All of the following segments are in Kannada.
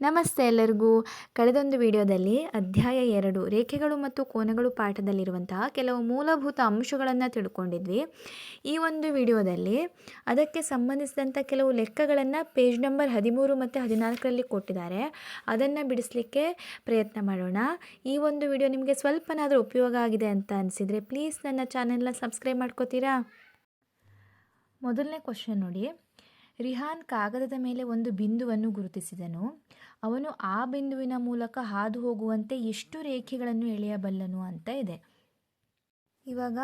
ನಮಸ್ತೆ ಎಲ್ಲರಿಗೂ. ಕಳೆದೊಂದು ವಿಡಿಯೋದಲ್ಲಿ ಅಧ್ಯಾಯ ಎರಡು, ರೇಖೆಗಳು ಮತ್ತು ಕೋನಗಳು ಪಾಠದಲ್ಲಿರುವಂತಹ ಕೆಲವು ಮೂಲಭೂತ ಅಂಶಗಳನ್ನು ತಿಳ್ಕೊಂಡಿದ್ವಿ. ಈ ಒಂದು ವಿಡಿಯೋದಲ್ಲಿ ಅದಕ್ಕೆ ಸಂಬಂಧಿಸಿದಂಥ ಕೆಲವು ಲೆಕ್ಕಗಳನ್ನು ಪೇಜ್ ನಂಬರ್ ಹದಿಮೂರು ಮತ್ತು ಹದಿನಾಲ್ಕರಲ್ಲಿ ಕೊಟ್ಟಿದ್ದಾರೆ. ಅದನ್ನು ಬಿಡಿಸಲಿಕ್ಕೆ ಪ್ರಯತ್ನ ಮಾಡೋಣ. ಈ ಒಂದು ವಿಡಿಯೋ ನಿಮಗೆ ಸ್ವಲ್ಪನಾದರೂ ಉಪಯೋಗ ಆಗಿದೆ ಅಂತ ಅನಿಸಿದರೆ ಪ್ಲೀಸ್ ನನ್ನ ಚಾನೆಲ್ನ ಸಬ್ಸ್ಕ್ರೈಬ್ ಮಾಡ್ಕೋತೀರಾ? ಮೊದಲನೇ ಕ್ವಶನ್ ನೋಡಿ. ರಿಹಾನ್ ಕಾಗದದ ಮೇಲೆ ಒಂದು ಬಿಂದುವನ್ನು ಗುರುತಿಸಿದನು. ಅವನು ಆ ಬಿಂದುವಿನ ಮೂಲಕ ಹಾದು ಹೋಗುವಂತೆ ಎಷ್ಟು ರೇಖೆಗಳನ್ನು ಎಳೆಯಬಲ್ಲನು ಅಂತ ಇದೆ. ಇವಾಗ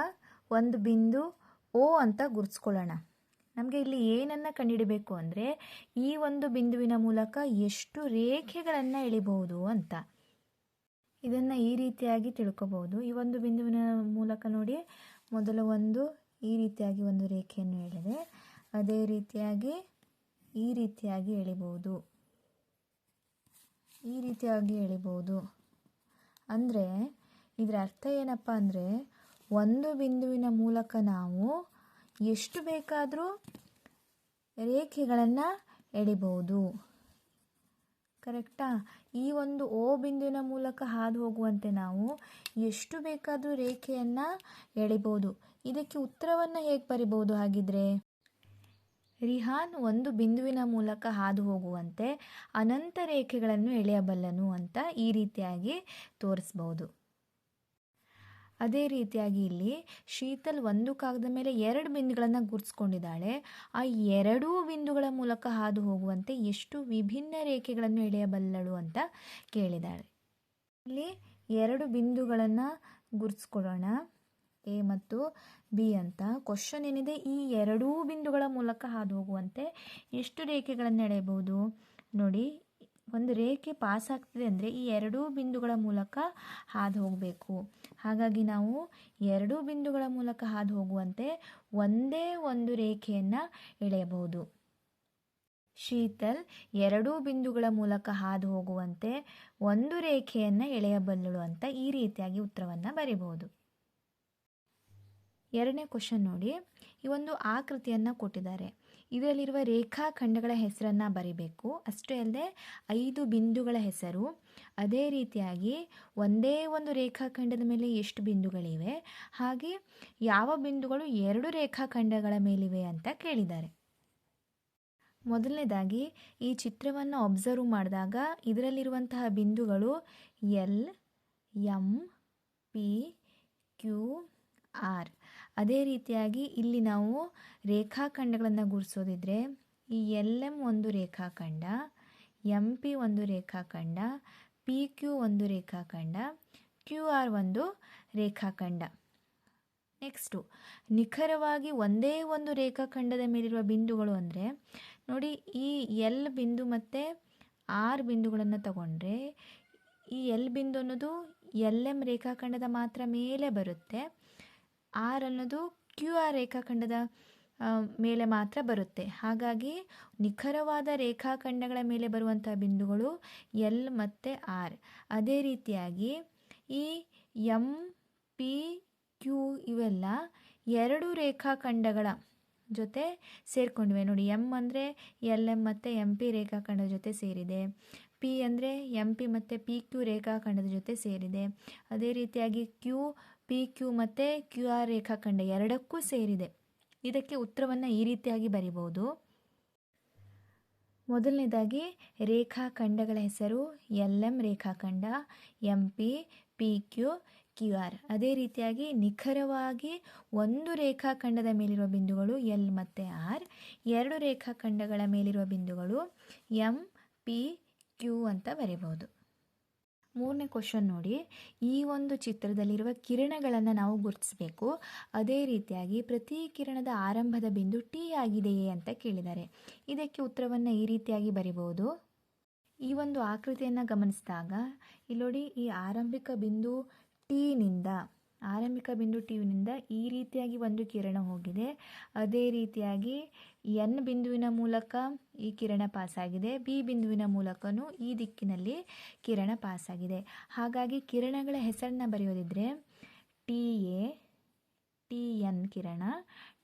ಒಂದು ಬಿಂದು ಓ ಅಂತ ಗುರುತಿಸ್ಕೊಳ್ಳೋಣ. ನಮಗೆ ಇಲ್ಲಿ ಏನನ್ನು ಕಂಡಿಡಬೇಕು ಅಂದರೆ ಈ ಒಂದು ಬಿಂದುವಿನ ಮೂಲಕ ಎಷ್ಟು ರೇಖೆಗಳನ್ನು ಎಳಿಬಹುದು ಅಂತ. ಇದನ್ನು ಈ ರೀತಿಯಾಗಿ ತಿಳ್ಕೊಬಹುದು. ಈ ಒಂದು ಬಿಂದುವಿನ ಮೂಲಕ ನೋಡಿ, ಮೊದಲು ಒಂದು ಈ ರೀತಿಯಾಗಿ ಒಂದು ರೇಖೆಯನ್ನು ಎಳೆದೆ, ಅದೇ ರೀತಿಯಾಗಿ ಈ ರೀತಿಯಾಗಿ ಎಳಿಬೋದು ಈ ರೀತಿಯಾಗಿ ಎಳಿಬೋದು ಅಂದರೆ, ಇದರ ಅರ್ಥ ಏನಪ್ಪ ಅಂದರೆ, ಒಂದು ಬಿಂದುವಿನ ಮೂಲಕ ನಾವು ಎಷ್ಟು ಬೇಕಾದರೂ ರೇಖೆಗಳನ್ನು ಎಳಿಬಹುದು. ಕರೆಕ್ಟಾ? ಈ ಒಂದು ಓ ಬಿಂದುವಿನ ಮೂಲಕ ಹಾದು ಹೋಗುವಂತೆ ನಾವು ಎಷ್ಟು ಬೇಕಾದರೂ ರೇಖೆಯನ್ನು ಎಳಿಬೋದು ಇದಕ್ಕೆ ಉತ್ತರವನ್ನು ಹೇಗೆ ಬರಿಬೋದು ಹಾಗಿದ್ರೆ? ರಿಹಾನ್ ಒಂದು ಬಿಂದುವಿನ ಮೂಲಕ ಹಾದು ಹೋಗುವಂತೆ ಅನಂತ ರೇಖೆಗಳನ್ನು ಎಳೆಯಬಲ್ಲನು ಅಂತ ಈ ರೀತಿಯಾಗಿ ತೋರಿಸ್ಬೋದು. ಅದೇ ರೀತಿಯಾಗಿ ಇಲ್ಲಿ ಶೀತಲ್ ಒಂದು ಕಾಗದ ಮೇಲೆ ಎರಡು ಬಿಂದುಗಳನ್ನು ಗುರುತಿಸ್ಕೊಂಡಿದ್ದಾಳೆ ಆ ಎರಡೂ ಬಿಂದುಗಳ ಮೂಲಕ ಹಾದು ಹೋಗುವಂತೆ ಎಷ್ಟು ವಿಭಿನ್ನ ರೇಖೆಗಳನ್ನು ಎಳೆಯಬಲ್ಲಳು ಅಂತ ಕೇಳಿದ್ದಾಳೆ. ಇಲ್ಲಿ ಎರಡು ಬಿಂದುಗಳನ್ನು ಗುರುತಿಸ್ಕೊಳ್ಳೋಣ ಎ ಮತ್ತು ಬಿ ಅಂತ ಕ್ವಶನ್ ಏನಿದೆ? ಈ ಎರಡೂ ಬಿಂದುಗಳ ಮೂಲಕ ಹಾದು ಹೋಗುವಂತೆ ಎಷ್ಟು ರೇಖೆಗಳನ್ನು ಎಳೆಯಬಹುದು? ನೋಡಿ, ಒಂದು ರೇಖೆ ಪಾಸ್ ಆಗ್ತಿದೆ ಅಂದರೆ ಈ ಎರಡೂ ಬಿಂದುಗಳ ಮೂಲಕ ಹಾದು ಹೋಗಬೇಕು ಹಾಗಾಗಿ ನಾವು ಎರಡೂ ಬಿಂದುಗಳ ಮೂಲಕ ಹಾದು ಹೋಗುವಂತೆ ಒಂದೇ ಒಂದು ರೇಖೆಯನ್ನು ಎಳೆಯಬಹುದು. ಶೀತಲ್, ಎರಡೂ ಬಿಂದುಗಳ ಮೂಲಕ ಹಾದು ಹೋಗುವಂತೆ ಒಂದು ರೇಖೆಯನ್ನು ಎಳೆಯಬಲ್ಲಳು ಅಂತ ಈ ರೀತಿಯಾಗಿ ಉತ್ತರವನ್ನು ಬರಿಬಹುದು. ಎರಡನೇ ಕ್ವಶನ್ ನೋಡಿ. ಈ ಒಂದು ಆಕೃತಿಯನ್ನು ಕೊಟ್ಟಿದ್ದಾರೆ. ಇದರಲ್ಲಿರುವ ರೇಖಾಖಂಡಗಳ ಹೆಸರನ್ನು ಬರಿಬೇಕು. ಅಷ್ಟೇ ಅಲ್ಲದೆ ಐದು ಬಿಂದುಗಳ ಹೆಸರು. ಅದೇ ರೀತಿಯಾಗಿ ಒಂದೇ ಒಂದು ರೇಖಾಖಂಡದ ಮೇಲೆ ಎಷ್ಟು ಬಿಂದುಗಳಿವೆ? ಹಾಗೆ ಯಾವ ಬಿಂದುಗಳು ಎರಡು ರೇಖಾಖಂಡಗಳ ಮೇಲಿವೆ ಅಂತ ಕೇಳಿದ್ದಾರೆ. ಮೊದಲನೇದಾಗಿ ಈ ಚಿತ್ರವನ್ನು ಒಬ್ಸರ್ವ್ ಮಾಡಿದಾಗ ಇದರಲ್ಲಿರುವಂತಹ ಬಿಂದುಗಳು L M P Q R ಅದೇ ರೀತಿಯಾಗಿ ಇಲ್ಲಿ ನಾವು ರೇಖಾಖಂಡಗಳನ್ನು ಗುರ್ಸೋದಿದ್ರೆ ಈ ಎಲ್ ಎಂ ಒಂದು ರೇಖಾಖಂಡ ಎಂ ಪಿ ಒಂದು ರೇಖಾಖಂಡ ಪಿ ಕ್ಯೂ ಒಂದು ರೇಖಾಖಂಡ ಕ್ಯೂ ಆರ್ ಒಂದು ರೇಖಾಖಂಡ. ನೆಕ್ಸ್ಟು ನಿಖರವಾಗಿ ಒಂದೇ ಒಂದು ರೇಖಾಖಂಡದ ಮೇಲಿರುವ ಬಿಂದುಗಳು ಅಂದರೆ ನೋಡಿ ಈ ಎಲ್ ಬಿಂದು ಮತ್ತು ಆರ್ ಬಿಂದುಗಳನ್ನು ತಗೊಂಡ್ರೆ ಈ ಎಲ್ ಬಿಂದು ಅನ್ನೋದು ಎಲ್ ಎಂ ರೇಖಾಖಂಡದ ಮಾತ್ರ ಮೇಲೆ ಬರುತ್ತೆ. ಆರ್ ಅನ್ನೋದು ಕ್ಯೂ ಆರ್ ರೇಖಾಖಂಡದ ಮೇಲೆ ಮಾತ್ರ ಬರುತ್ತೆ. ಹಾಗಾಗಿ ನಿಖರವಾದ ರೇಖಾಖಂಡಗಳ ಮೇಲೆ ಬರುವಂಥ ಬಿಂದುಗಳು ಎಲ್ ಮತ್ತು ಆರ್. ಅದೇ ರೀತಿಯಾಗಿ ಈ ಎಂ, ಪಿ, ಕ್ಯೂ ಇವೆಲ್ಲ ಎರಡು ರೇಖಾಖಂಡಗಳ ಜೊತೆ ಸೇರಿಕೊಂಡಿವೆ. ನೋಡಿ ಎಂ ಅಂದರೆ ಎಲ್ ಎಂ ಮತ್ತು ಎಂ ಪಿ ರೇಖಾಖಂಡದ ಜೊತೆ ಸೇರಿದೆ. ಪಿ ಅಂದರೆ ಎಂ ಪಿ ಮತ್ತು ಪಿ ಕ್ಯೂ ರೇಖಾಖಂಡದ ಜೊತೆ ಸೇರಿದೆ. ಅದೇ ರೀತಿಯಾಗಿ ಕ್ಯೂ ಪಿ ಕ್ಯೂ ಮತ್ತು ಕ್ಯೂ ಆರ್ ರೇಖಾಖಂಡ ಎರಡಕ್ಕೂ ಸೇರಿದೆ. ಇದಕ್ಕೆ ಉತ್ತರವನ್ನು ಈ ರೀತಿಯಾಗಿ ಬರಿಬೋದು ಮೊದಲನೇದಾಗಿ, ರೇಖಾಖಂಡಗಳ ಹೆಸರು L M ರೇಖಾಖಂಡ M P P Q Q R ಅದೇ ರೀತಿಯಾಗಿ ನಿಖರವಾಗಿ ಒಂದು ರೇಖಾಖಂಡದ ಮೇಲಿರುವ ಬಿಂದುಗಳು ಎಲ್ ಮತ್ತು ಆರ್ ಎರಡು ರೇಖಾಖಂಡಗಳ ಮೇಲಿರುವ ಬಿಂದುಗಳು ಎಂ ಪಿ ಕ್ಯೂ ಅಂತ ಬರೀಬಹುದು. ಮೂರನೇ ಕ್ವಶನ್ ನೋಡಿ. ಈ ಒಂದು ಚಿತ್ರದಲ್ಲಿರುವ ಕಿರಣಗಳನ್ನು ನಾವು ಗುರುತಿಸಬೇಕು. ಅದೇ ರೀತಿಯಾಗಿ ಪ್ರತಿ ಕಿರಣದ ಆರಂಭದ ಬಿಂದು ಟಿ ಆಗಿದೆಯೇ ಅಂತ ಕೇಳಿದ್ದಾರೆ. ಇದಕ್ಕೆ ಉತ್ತರವನ್ನು ಈ ರೀತಿಯಾಗಿ ಬರಿಬಹುದು. ಈ ಒಂದು ಆಕೃತಿಯನ್ನು ಗಮನಿಸಿದಾಗ ಇಲ್ಲಿ ನೋಡಿ ಈ ಆರಂಭಿಕ ಬಿಂದು ಟೀನಿಂದ ಆರಂಭಿಕ ಬಿಂದು ಟಿವಿನಿಂದ ಈ ರೀತಿಯಾಗಿ ಒಂದು ಕಿರಣ ಹೋಗಿದೆ. ಅದೇ ರೀತಿಯಾಗಿ ಎನ್ ಬಿಂದುವಿನ ಮೂಲಕ ಈ ಕಿರಣ ಪಾಸಾಗಿದೆ ಬಿ ಬಿಂದುವಿನ ಮೂಲಕನೂ ಈ ದಿಕ್ಕಿನಲ್ಲಿ ಕಿರಣ ಪಾಸಾಗಿದೆ ಹಾಗಾಗಿ ಕಿರಣಗಳ ಹೆಸರನ್ನ ಬರೆಯೋದಿದ್ರೆ ಟಿ ಎ ಟಿ ಎನ್ ಕಿರಣ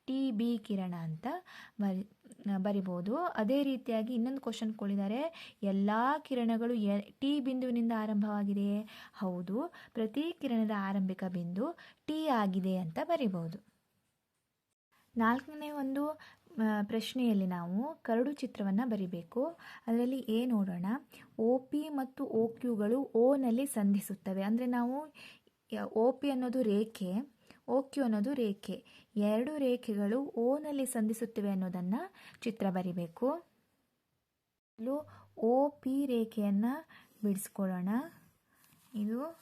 ಟಿ ಬಿ ಕಿರಣ ಅಂತ ಬರಿ, ಬರಿಬೋದು. ಅದೇ ರೀತಿಯಾಗಿ ಇನ್ನೊಂದು ಕ್ವಶನ್ ಕೊಟ್ಟಿದ್ದಾರೆ ಎಲ್ಲ ಕಿರಣಗಳು ಎ, ಟಿ ಬಿಂದುವಿನಿಂದ ಆರಂಭವಾಗಿದೆಯೇ ಹೌದು, ಪ್ರತಿ ಕಿರಣದ ಆರಂಭಿಕ ಬಿಂದು ಟಿ ಆಗಿದೆ ಅಂತ ಬರಿಬೋದು. ನಾಲ್ಕನೇ ಒಂದು ಪ್ರಶ್ನೆಯಲ್ಲಿ ನಾವು ಕರಡು ಚಿತ್ರವನ್ನು ಬರಿಬೇಕು. ಅದರಲ್ಲಿ ಎ ನೋಡೋಣ. ಒ ಪಿ ಮತ್ತು ಓ ಕ್ಯೂಗಳು ಓನಲ್ಲಿ ಸಂಧಿಸುತ್ತವೆ. ಅಂದರೆ ನಾವು ಒ ಪಿ ಅನ್ನೋದು ರೇಖೆ ಕ್ಯೂ ಅನ್ನೋದು ರೇಖೆ. ಎರಡು ರೇಖೆಗಳು ಓನಲ್ಲಿ ಸಂಧಿಸುತ್ತಿವೆ ಅನ್ನೋದನ್ನು ಚಿತ್ರ ಬರಿಬೇಕು. ಇದು ಓ, ಪಿ ರೇಖೆಯನ್ನು ಬಿಡಿಸ್ಕೊಳ್ಳೋಣ. ಇದು,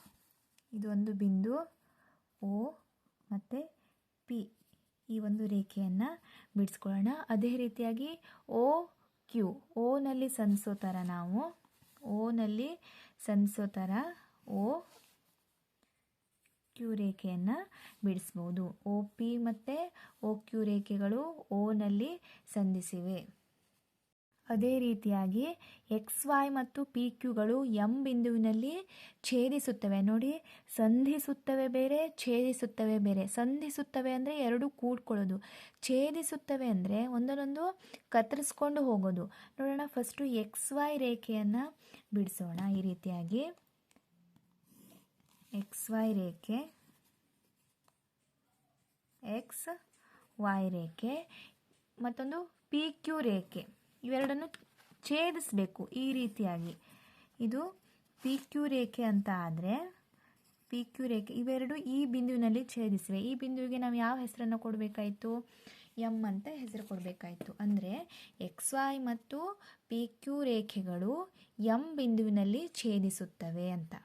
ಇದೊಂದು ಬಿಂದು. ಓ ಮತ್ತು ಪಿ ಈ ಒಂದು ರೇಖೆಯನ್ನು ಬಿಡಿಸ್ಕೊಳ್ಳೋಣ. ಅದೇ ರೀತಿಯಾಗಿ ಓ, ಕ್ಯೂ. ಓನಲ್ಲಿ ಸಂಧಿಸೋ ಥರ ನಾವು. ಓನಲ್ಲಿ ಸಂಧಿಸೋ ಥರ ಓ ಕ್ಯೂ ರೇಖೆಯನ್ನು ಬಿಡಿಸ್ಬೋದು. ಒ ಪಿ ಮತ್ತು ಒ ಕ್ಯೂ ರೇಖೆಗಳು ಓನಲ್ಲಿ ಸಂಧಿಸಿವೆ. ಅದೇ ರೀತಿಯಾಗಿ ಎಕ್ಸ್ ವೈ ಮತ್ತು ಪಿ ಕ್ಯೂಗಳು ಎಂ ಬಿಂದುವಿನಲ್ಲಿ ಛೇದಿಸುತ್ತವೆ. ನೋಡಿ, ಸಂಧಿಸುತ್ತವೆ ಬೇರೆ, ಛೇದಿಸುತ್ತವೆ ಬೇರೆ. ಸಂಧಿಸುತ್ತವೆ ಅಂದರೆ ಎರಡು ಕೂಡ್ಕೊಳ್ಳೋದು. ಛೇದಿಸುತ್ತವೆ ಅಂದರೆ ಒಂದನ್ನೊಂದು ಕತ್ತರಿಸ್ಕೊಂಡು ಹೋಗೋದು. ನೋಡೋಣ ಫಸ್ಟು ಎಕ್ಸ್ ವೈ ರೇಖೆಯನ್ನು ಬಿಡಿಸೋಣ ಈ ರೀತಿಯಾಗಿ. ಎಕ್ಸ್ ವೈ ರೇಖೆ ಎಕ್ಸ್ ವೈ ರೇಖೆ, ಮತ್ತೊಂದು ಪಿ ಕ್ಯೂ ರೇಖೆ. ಇವೆರಡನ್ನು ಛೇದಿಸಬೇಕು ಈ ರೀತಿಯಾಗಿ. ಇದು ಪಿ ಕ್ಯೂ ರೇಖೆ ಅಂತ ಆದರೆ ಪಿ ಕ್ಯೂ ರೇಖೆ ಇವೆರಡು ಈ ಬಿಂದುವಿನಲ್ಲಿ ಛೇದಿಸಿವೆ. ಈ ಬಿಂದುವಿಗೆ ನಾವು ಯಾವ ಹೆಸರನ್ನು ಕೊಡಬೇಕಾಯಿತು? ಎಂ ಅಂತ ಹೆಸರು ಕೊಡಬೇಕಾಯಿತು. ಅಂದರೆ ಎಕ್ಸ್ ವೈ ಮತ್ತು ಪಿ ಕ್ಯೂ ರೇಖೆಗಳು ಎಂ ಬಿಂದುವಿನಲ್ಲಿ ಛೇದಿಸುತ್ತವೆ ಅಂತ.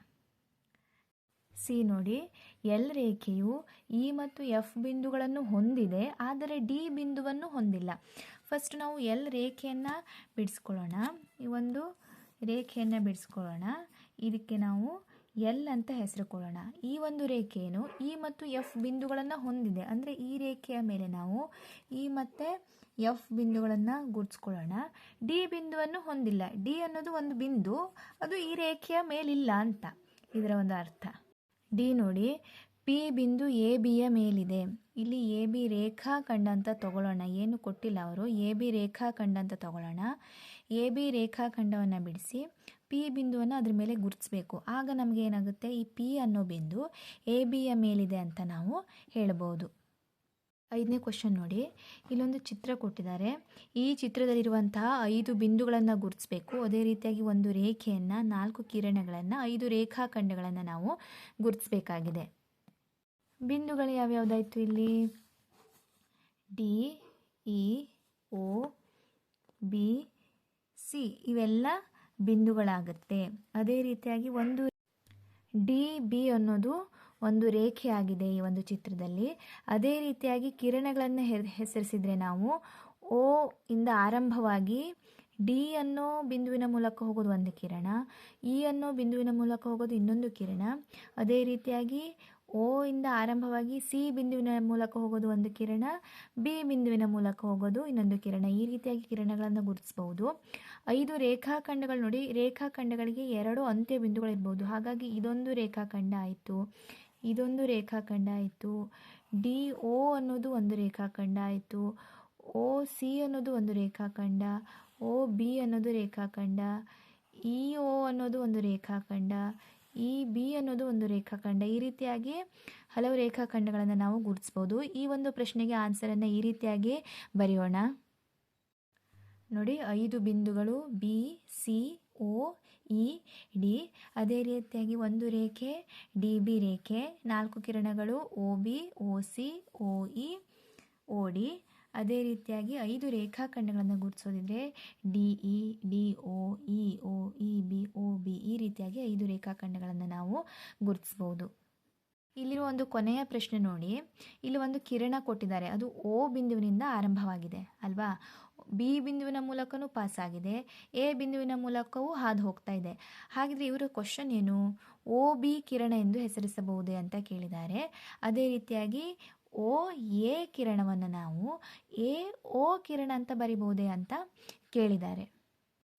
ಸಿ ನೋಡಿ, ಎಲ್ ರೇಖೆಯು ಇ ಮತ್ತು ಎಫ್ ಬಿಂದುಗಳನ್ನು ಹೊಂದಿದೆ, ಆದರೆ ಡಿ ಬಿಂದುವನ್ನು ಹೊಂದಿಲ್ಲ. ಫಸ್ಟ್ ನಾವು ಎಲ್ ರೇಖೆಯನ್ನು ಬಿಡಿಸ್ಕೊಳ್ಳೋಣ. ಈ ಒಂದು ರೇಖೆಯನ್ನು ಬಿಡಿಸ್ಕೊಳ್ಳೋಣ. ಇದಕ್ಕೆ ನಾವು ಎಲ್ ಅಂತ ಹೆಸರು ಕೊಡೋಣ ಈ ಒಂದು ರೇಖೆಯನ್ನು ಇ ಮತ್ತು ಎಫ್ ಬಿಂದುಗಳನ್ನು ಹೊಂದಿದೆ. ಅಂದರೆ ಈ ರೇಖೆಯ ಮೇಲೆ ನಾವು ಇ ಮತ್ತು ಎಫ್ ಬಿಂದುಗಳನ್ನು ಗುರ್ಸ್ಕೊಳ್ಳೋಣ ಡಿ ಬಿಂದುವನ್ನು ಹೊಂದಿಲ್ಲ. ಡಿ ಅನ್ನೋದು ಒಂದು ಬಿಂದು, ಅದು ಈ ರೇಖೆಯ ಮೇಲಿಲ್ಲ ಅಂತ. ಇದರ ಒಂದು ಅರ್ಥ. ಡಿ ನೋಡಿ ಪಿ ಬಿಂದು ಎ ಬಿಯ ಮೇಲಿದೆ. ಇಲ್ಲಿ ಎ ಬಿ ರೇಖಾಖಂಡ ಅಂತ ತಗೊಳ್ಳೋಣ. ಏನು ಕೊಟ್ಟಿಲ್ಲ ಅವರು. ಎ ಬಿ ರೇಖಾಖಂಡ ಅಂತ ತಗೊಳ್ಳೋಣ. ಎ ಬಿ ರೇಖಾಖಂಡವನ್ನು ಬಿಡಿಸಿ ಪಿ ಬಿಂದುವನ್ನು ಅದ್ರ ಮೇಲೆ ಗುರುತಿಸಬೇಕು. ಆಗ ನಮಗೇನಾಗುತ್ತೆ ಈ ಪಿ ಅನ್ನೋ ಬಿಂದು ಎ ಬಿಯ ಮೇಲಿದೆ ಅಂತ ನಾವು ಹೇಳ್ಬೋದು. ಐದನೇ ಕ್ವಶನ್ ನೋಡಿ. ಇಲ್ಲೊಂದು ಚಿತ್ರ ಕೊಟ್ಟಿದ್ದಾರೆ. ಈ ಚಿತ್ರದಲ್ಲಿರುವಂತಹ ಐದು ಬಿಂದುಗಳನ್ನು ಗುರುತಿಸಬೇಕು. ಅದೇ ರೀತಿಯಾಗಿ ಒಂದು ರೇಖೆಯನ್ನು, ನಾಲ್ಕು ಕಿರಣಗಳನ್ನು, ಐದು ರೇಖಾಖಂಡಗಳನ್ನು ನಾವು ಗುರುತಿಸಬೇಕಾಗಿದೆ. ಬಿಂದುಗಳು ಯಾವ್ಯಾವುದಾಯಿತು ಇಲ್ಲಿ? D E O B C ಇವೆಲ್ಲ ಬಿಂದುಗಳಾಗುತ್ತೆ. ಅದೇ ರೀತಿಯಾಗಿ ಒಂದು ಡಿ ಬಿ ಅನ್ನೋದು ಒಂದು ರೇಖೆ ಆಗಿದೆ ಈ ಒಂದು ಚಿತ್ರದಲ್ಲಿ. ಅದೇ ರೀತಿಯಾಗಿ ಕಿರಣಗಳನ್ನು ಹೆಸರಿಸಿದರೆ ನಾವು ಓ ಇಂದ ಆರಂಭವಾಗಿ ಡಿ ಅನ್ನೋ ಬಿಂದುವಿನ ಮೂಲಕ ಹೋಗೋದು ಒಂದು ಕಿರಣ, ಇ ಅನ್ನೋ ಬಿಂದುವಿನ ಮೂಲಕ ಹೋಗೋದು ಇನ್ನೊಂದು ಕಿರಣ. ಅದೇ ರೀತಿಯಾಗಿ ಓ ಇಂದ ಆರಂಭವಾಗಿ ಸಿ ಬಿಂದುವಿನ ಮೂಲಕ ಹೋಗೋದು ಒಂದು ಕಿರಣ, ಬಿ ಬಿಂದುವಿನ ಮೂಲಕ ಹೋಗೋದು ಇನ್ನೊಂದು ಕಿರಣ. ಈ ರೀತಿಯಾಗಿ ಕಿರಣಗಳನ್ನು ಗುರುತಿಸಬಹುದು. ಐದು ರೇಖಾಖಂಡಗಳು ನೋಡಿ, ರೇಖಾಖಂಡಗಳಿಗೆ ಎರಡು ಅಂತ್ಯ ಬಿಂದುಗಳಿರ್ಬೋದು. ಹಾಗಾಗಿ ಇದೊಂದು ರೇಖಾಖಂಡ ಆಯಿತು. ಇದೊಂದು ರೇಖಾಖಂಡ ಆಯಿತು. ಡಿ ಒ ಅನ್ನೋದು ಒಂದು ರೇಖಾಖಂಡ ಆಯಿತು. ಓ, ಸಿ ಅನ್ನೋದು ಒಂದು ರೇಖಾಖಂಡ. ಓ, ಬಿ ಅನ್ನೋದು ರೇಖಾಖಂಡ. ಇ ಒ ಅನ್ನೋದು ಒಂದು ರೇಖಾಖಂಡ. ಇ, ಬಿ ಅನ್ನೋದು ಒಂದು ರೇಖಾಖಂಡ. ಈ ರೀತಿಯಾಗಿ ಹಲವು ರೇಖಾಖಂಡಗಳನ್ನು ನಾವು ಗುರುತಿಸ್ಬೋದು. ಈ ಒಂದು ಪ್ರಶ್ನೆಗೆ ಆನ್ಸರನ್ನು ಈ ರೀತಿಯಾಗಿ ಬರೆಯೋಣ. ನೋಡಿ, ಐದು ಬಿಂದುಗಳು B, C O E D, ಅದೇ ರೀತಿಯಾಗಿ ಒಂದು ರೇಖೆ, ಡಿ, ಬಿ ರೇಖೆ, ನಾಲ್ಕು ಕಿರಣಗಳು O B O C O E O D. ಅದೇ ರೀತಿಯಾಗಿ ಐದು ರೇಖಾಖಂಡಗಳನ್ನು ಗುರುತಿಸೋದಿದ್ರೆ, D, E, D O E O E, B O B, ಈ ರೀತಿಯಾಗಿ ಐದು ರೇಖಾಖಂಡಗಳನ್ನು ನಾವು ಗುರುತಿಸ್ಬೋದು ಇಲ್ಲಿರುವ ಒಂದು ಕೊನೆಯ ಪ್ರಶ್ನೆ ನೋಡಿ. ಇಲ್ಲಿ ಒಂದು ಕಿರಣ ಕೊಟ್ಟಿದ್ದಾರೆ. ಅದು ಓ ಬಿಂದುವಿನಿಂದ ಆರಂಭವಾಗಿದೆ, ಅಲ್ವಾ? ಬಿ ಬಿಂದುವಿನ ಮೂಲಕವೂ ಪಾಸ್ ಆಗಿದೆ. ಎ ಬಿಂದುವಿನ ಮೂಲಕವೂ ಹಾದು ಹೋಗ್ತಾ ಇದೆ. ಹಾಗಿದ್ರೆ ಇವರ ಕ್ವಶನ್ ಏನು? ಓ ಬಿ ಕಿರಣ ಎಂದು ಹೆಸರಿಸಬಹುದೇ ಅಂತ ಕೇಳಿದ್ದಾರೆ. ಅದೇ ರೀತಿಯಾಗಿ ಓ, ಎ ಕಿರಣವನ್ನು ನಾವು ಎ, ಓ ಕಿರಣ ಅಂತ ಬರಿಬಹುದೇ ಅಂತ ಕೇಳಿದ್ದಾರೆ.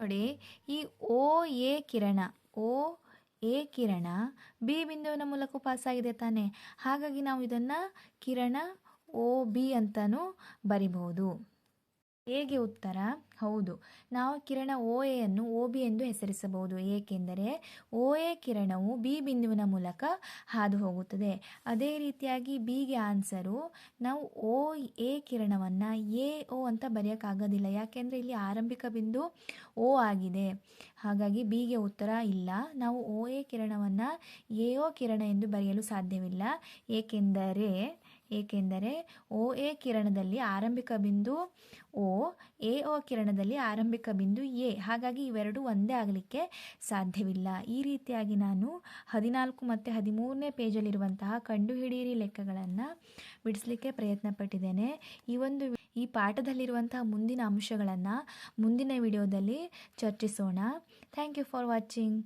ನೋಡಿ, ಈ ಓ, ಎ ಕಿರಣ, ಓ, ಎ ಕಿರಣ ಬಿ ಬಿಂದುವಿನ ಮೂಲಕ ಪಾಸ್ ಆಗಿದೆ ತಾನೇ. ಹಾಗಾಗಿ ನಾವು ಇದನ್ನು ಕಿರಣ, ಓ ಬಿ ಅಂತಲೂ ಬರಿಬಹುದು. ಹೇಗೆ ಉತ್ತರ? ಹೌದು. ನಾವು ಕಿರಣ ಓ ಎಯನ್ನು ಓ ಬಿ ಎಂದು ಹೆಸರಿಸಬಹುದು. ಏಕೆಂದರೆ ಓ ಎ ಕಿರಣವು ಬಿ ಬಿಂದುವಿನ ಮೂಲಕ ಹಾದು ಹೋಗುತ್ತದೆ. ಅದೇ ರೀತಿಯಾಗಿ ಬಿಗೆ ಆನ್ಸರು ನಾವು ಓ ಎ ಕಿರಣವನ್ನು ಎ ಓ ಅಂತ ಬರೆಯೋಕ್ಕಾಗೋದಿಲ್ಲ. ಯಾಕೆಂದರೆ ಇಲ್ಲಿ ಆರಂಭಿಕ ಬಿಂದು ಓ ಆಗಿದೆ. ಹಾಗಾಗಿ ಬಿಗೆ ಉತ್ತರ ಇಲ್ಲ. ನಾವು ಓ ಎ ಕಿರಣವನ್ನು ಎ ಓ ಕಿರಣ ಎಂದು ಬರೆಯಲು ಸಾಧ್ಯವಿಲ್ಲ. ಏಕೆಂದರೆ ಏಕೆಂದರೆ ಓ, ಎ ಕಿರಣದಲ್ಲಿ ಆರಂಭಿಕ ಬಿಂದು ಓ, ಎ ಒ ಕಿರಣದಲ್ಲಿ ಆರಂಭಿಕ ಬಿಂದು ಎ. ಹಾಗಾಗಿ ಇವೆರಡು ಒಂದೇ ಆಗಲಿಕ್ಕೆ ಸಾಧ್ಯವಿಲ್ಲ. ಈ ರೀತಿಯಾಗಿ ನಾನು ಹದಿನಾಲ್ಕು ಮತ್ತು ಹದಿಮೂರನೇ ಪೇಜಲ್ಲಿರುವಂತಹ ಕಂಡುಹಿಡಿಯಿರಿ ಲೆಕ್ಕಗಳನ್ನು ಬಿಡಿಸಲಿಕ್ಕೆ ಪ್ರಯತ್ನ ಪಟ್ಟಿದ್ದೇನೆ ಈ ಒಂದು ಈ ಪಾಠದಲ್ಲಿರುವಂತಹ ಮುಂದಿನ ಅಂಶಗಳನ್ನು ಮುಂದಿನ ವಿಡಿಯೋದಲ್ಲಿ ಚರ್ಚಿಸೋಣ. Thank you for watching